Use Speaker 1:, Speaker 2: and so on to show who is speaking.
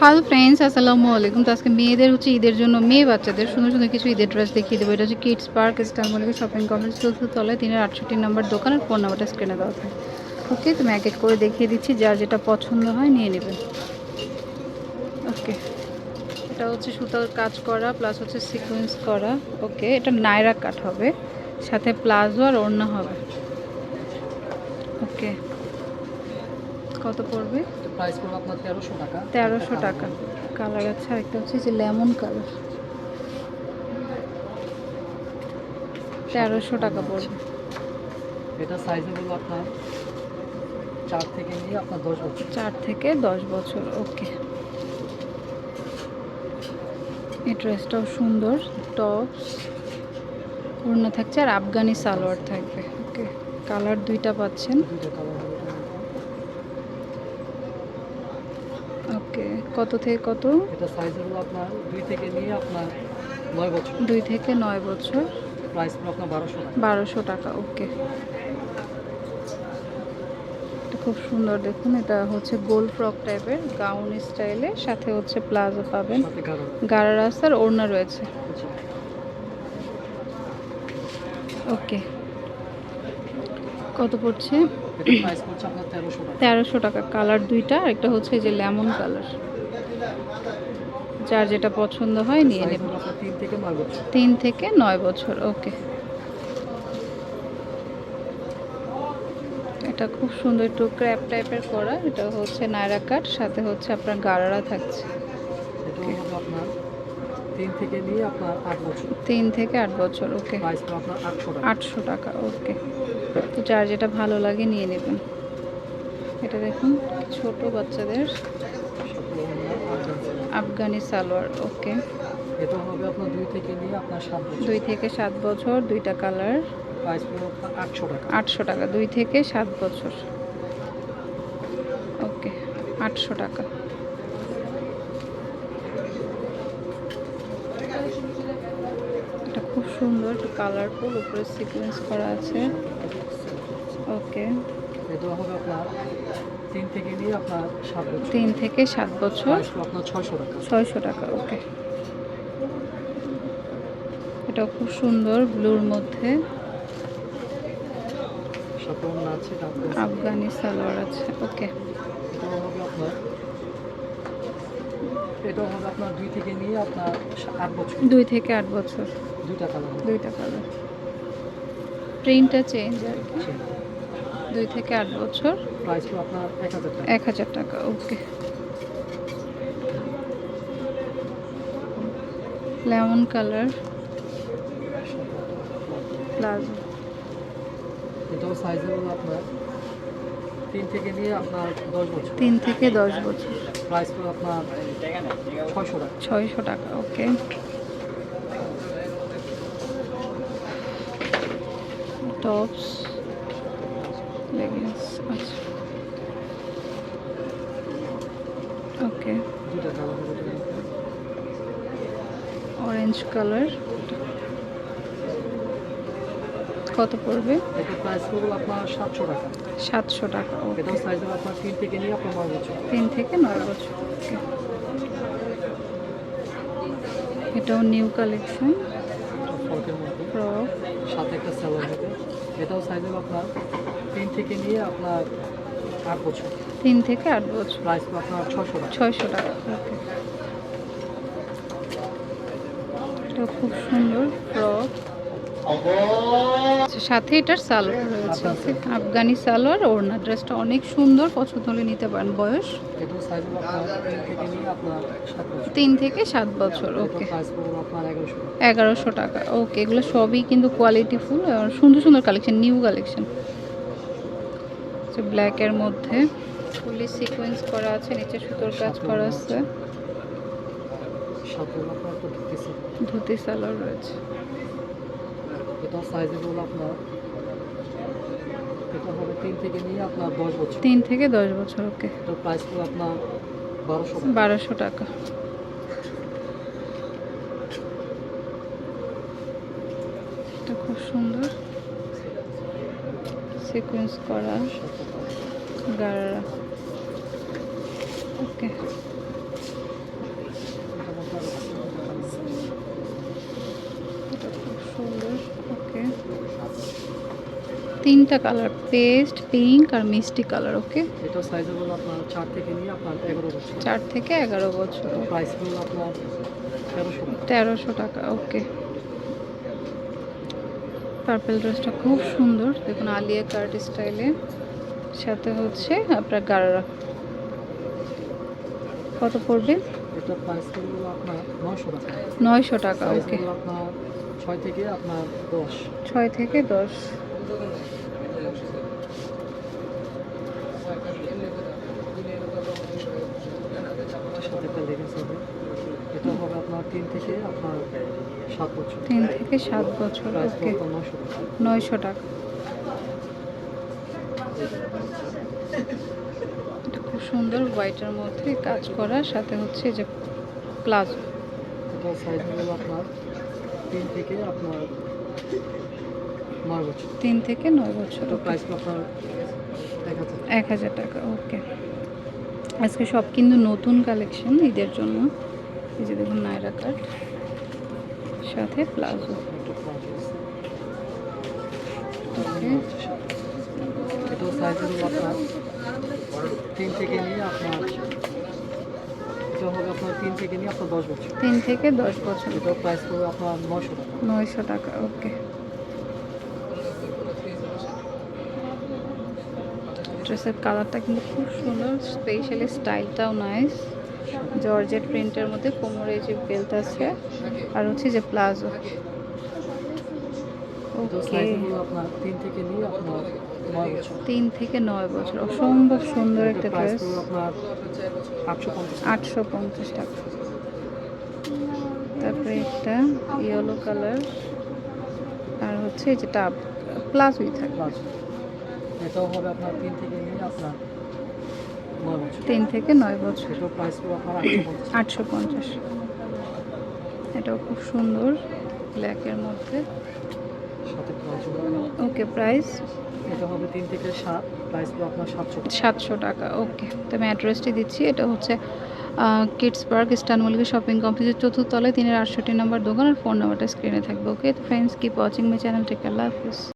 Speaker 1: Hello friends আসসালামু আলাইকুম তো আজকে মেয়েদের হচ্ছে ঈদের জন্য, মেয়ে বাচ্চাদের সুন্দর সুন্দর কিছু ঈদের ড্রেস দেখিয়ে দেবো। এটা হচ্ছে kids park star Mallika shopping complex তলায়। তিনের আটষট্টি নম্বর দোকান আর ফোন নাম্বারটা স্ক্রিনে দেওয়া থাকে ওকে তুমি এক এক করে দেখিয়ে দিচ্ছি। যার যেটা পছন্দ হয় নিয়ে নেবেন ওকে এটা হচ্ছে সুতার কাজ করা প্লাস হচ্ছে সিকোয়েন্স করা। ওকে এটা নায়রা কাট হবে। সাথে প্লাজো আর ওড়না হবে। ওকে কত পড়বে?
Speaker 2: প্রাইস পড়বে আপনার তেরোশো টাকা।
Speaker 1: তেরোশো টাকা। কালার আছে আরেকটা হচ্ছে যে লেমন কালার। তেরোশো টাকা পড়বে।
Speaker 2: এটা সাইজে বলব আপনার চার থেকে নিয়ে আপনার দশ বছর।
Speaker 1: চার থেকে দশ বছর ওকে। এই ড্রেসটাও সুন্দর টপস। ওড়না থাকছে আর আফগানি সালোয়ার থাকবে ওকে। কালার দুইটা পাচ্ছেন।
Speaker 2: দুইটা কালার হবে এটার মধ্যে।
Speaker 1: ওকে কত থেকে কত?
Speaker 2: এটা সাইজে হলো আপনার দুই থেকে নিয়ে আপনার নয় বছর।
Speaker 1: দুই থেকে নয় বছর।
Speaker 2: প্রাইস পড়বে আপনার বারোশো টাকা।
Speaker 1: বারোশো টাকা ওকে। খুব সুন্দর দেখুন এটা হচ্ছে গোল ফ্রক টাইপের গাউন স্টাইলে সাথে হচ্ছে প্লাজো পাবেন। গাড়া রাস্তার ওড়না রয়েছে। ওকে। কত পড়ছে?
Speaker 2: তেরোশো টাকা।
Speaker 1: কালার দুইটা আর একটা হচ্ছে যে লেমন কালার যার যেটা পছন্দ হয় নিয়ে নেবেন।
Speaker 2: তিন থেকে নয় বছর।
Speaker 1: ওকে। এটা খুব সুন্দর একটু ক্র্যাপ টাইপের করা এটা হচ্ছে নায়রা কাট সাথে হচ্ছে আপনার গাড়ারা থাকছে।
Speaker 2: তিন থেকে আট বছর।
Speaker 1: ওকে।
Speaker 2: আটশো টাকা
Speaker 1: ওকে। যার যেটা ভালো লাগে নিয়ে নেবেন। এটা দেখুন ছোট বাচ্চাদের
Speaker 2: আফগান সালোয়ার।
Speaker 1: ওকে।
Speaker 2: এটা হবে আপনার দুই থেকে নিয়ে আপনার সাত বছর।
Speaker 1: দুই থেকে সাত বছর দুইটা কালার।
Speaker 2: আটশো টাকা।
Speaker 1: আটশো টাকা দুই থেকে সাত বছর। ওকে আটশো টাকা। এটা খুব সুন্দর একটু কালারফুল উপরে সিকোয়েন্স করা আছে। ওকে।
Speaker 2: এটা হবে আপনার তিন থেকে নিয়ে আপনার সাত বছর।
Speaker 1: তিন থেকে সাত বছর।
Speaker 2: আপনার ছয়শো টাকা।
Speaker 1: ছয়শো টাকা ওকে। এটা খুব সুন্দর ব্লুর মধ্যে। আফগানি সালোয়ার আছে ওকে।
Speaker 2: এটা হবে আপনার দুই থেকে নিয়ে আপনার আট বছর।
Speaker 1: দুই থেকে আট বছর।
Speaker 2: দুইটা কালার
Speaker 1: দুইটা কালার। প্রিন্টটা চেঞ্জ আর কি। দুই থেকে আট বছর।
Speaker 2: এক হাজার টাকা।
Speaker 1: ওকে লেমন কালার প্লাজো
Speaker 2: এটাও সাইজ হলো আপনার। তিন থেকে নিয়ে আপনার দশ বছর।
Speaker 1: তিন থেকে দশ বছর।
Speaker 2: প্রাইস পড়বে আপনার ছয়শো টাকা।
Speaker 1: ছয়শো টাকা ওকে টপস লেগিংস আচ্ছা ওকে। অরেঞ্জ কালার কত পড়বে?
Speaker 2: এটা প্রাইস পড়বে আপনার সাতশো টাকা।
Speaker 1: সাতশো টাকা ওকে
Speaker 2: সাইজ হবে আপনার তিন থেকে নিয়ে আপনার বছর।
Speaker 1: তিন থেকে নয় বছর এটাও নিউ কালেকশন ফ্রক
Speaker 2: সাথে একটা স্যালোয়ার হবে। এটাও সাইজ হবে আপনার তিন থেকে নিয়ে আপনার আট বছর।
Speaker 1: তিন থেকে আট বছর।
Speaker 2: প্রাইস আপনার ছশো টাকা।
Speaker 1: ছয়শো টাকা ওকে। এটা খুব সুন্দর ফ্রক সাথে এটার সালোয়ার রয়েছে।
Speaker 2: আফগানি
Speaker 1: সালোয়ার, ওড়না ড্রেসটা অনেক সুন্দর, পছন্দ হলে নিতে পারেন। বয়স?
Speaker 2: তিন থেকে সাত বছর,
Speaker 1: ওকে।
Speaker 2: এগারোশো টাকা,
Speaker 1: ওকে। এগুলো সবই কিন্তু কোয়ালিটি ফুল সুন্দর সুন্দর কালেকশন নিউ কালেকশন ব্ল্যাকের মধ্যে ফুলি সিকোয়েন্স করা আছে, নিচে সুতোর কাজ করা আছে।
Speaker 2: ধুতি
Speaker 1: সালোয়ার রয়েছে।
Speaker 2: এটাও সাইজ হলো আপনার। এটা হবে তিন থেকে নিয়ে আপনার দশ বছর।
Speaker 1: তিন থেকে দশ বছর ওকে।
Speaker 2: এটার প্রাইস পড়বে আপনার বারোশো
Speaker 1: বারোশো টাকা। এটা খুব সুন্দর। সিকোয়েন্স করা। গাড়া ওকে। তিনটা কালার পেস্ট পিঙ্ক আর মিষ্টি কালার ওকে
Speaker 2: এটা সাইজ হলো আপনার 4 থেকে নিয়ে আপনার 11 বছর।
Speaker 1: 4 থেকে 11 বছর।
Speaker 2: প্রাইস হলো আপনার 1300 টাকা।
Speaker 1: ওকে পার্পল ড্রেসটা খুব সুন্দর। দেখুন আলিয়া কার্ট স্টাইলে সাথে হচ্ছে আপনার গারারা। কত পড়বে?
Speaker 2: এটা প্রাইস হলো আপনার 900 টাকা।
Speaker 1: 900 টাকা ওকে
Speaker 2: আপনার 6 থেকে আপনার 10
Speaker 1: 6 থেকে
Speaker 2: 10 এটা হবে আপনার তিন থেকে আপনার সাত বছর।
Speaker 1: তিন থেকে সাত বছর ওকে। নয়শো টাকা। এটা খুব সুন্দর হোয়াইটের মধ্যে কাজ করা সাথে হচ্ছে যে প্লাজো।
Speaker 2: এটা সাইজ হলো আপনার তিন থেকে আপনার
Speaker 1: তিন থেকে নয় বছর
Speaker 2: এক হাজার
Speaker 1: টাকা ওকে আজকে সব কিন্তু নতুন কালেকশন ঈদের জন্য। এই যে দেখুন নায়রা কাট সাথে প্লাজো
Speaker 2: তিন থেকে নিয়ে আপনার এটা হবে আপনার তিন থেকে নিয়ে আপনার দশ বছর।
Speaker 1: তিন থেকে দশ বছর।
Speaker 2: এটাও প্রাইস পড়বে আপনার নশো টাকা।
Speaker 1: নয়শো টাকা ওকে ড্রেসের কালারটা কিন্তু খুব সুন্দর স্পেশালি স্টাইলটাও নাইস জর্জেট প্রিন্টের মধ্যে কোমরে যে বেল্ট আছে আর হচ্ছে যে প্লাজো।
Speaker 2: তিন থেকে নয় বছর?
Speaker 1: অসম্ভব সুন্দর একটা ড্রেস
Speaker 2: আটশো পঞ্চাশ
Speaker 1: টাকা। তারপরে একটা ইয়েলো কালার আর হচ্ছে যেটা প্লাজোই থাকে
Speaker 2: প্লাজো এটাও হবে আপনার তিন থেকে নিয়ে আপনার
Speaker 1: তিন থেকে নয় বছর।
Speaker 2: আটশো পঞ্চাশ।
Speaker 1: এটাও খুব সুন্দর ব্ল্যাকের মধ্যে। ওকে প্রাইস
Speaker 2: এটা হবে তিন থেকে সাত প্রাইস আপনার সাতশো টাকা।
Speaker 1: সাতশো টাকা ওকে তো আমি অ্যাড্রেসটি দিচ্ছি এটা হচ্ছে kids park eastern Mallika shopping কমপ্লেক্সের চতুর্থ তলায় তিনের আটষট্টি নম্বর দোকান আর ফোন নাম্বারটা স্ক্রিনে থাকবে ওকে তো friends keep watching my channel take Allah Hafiz.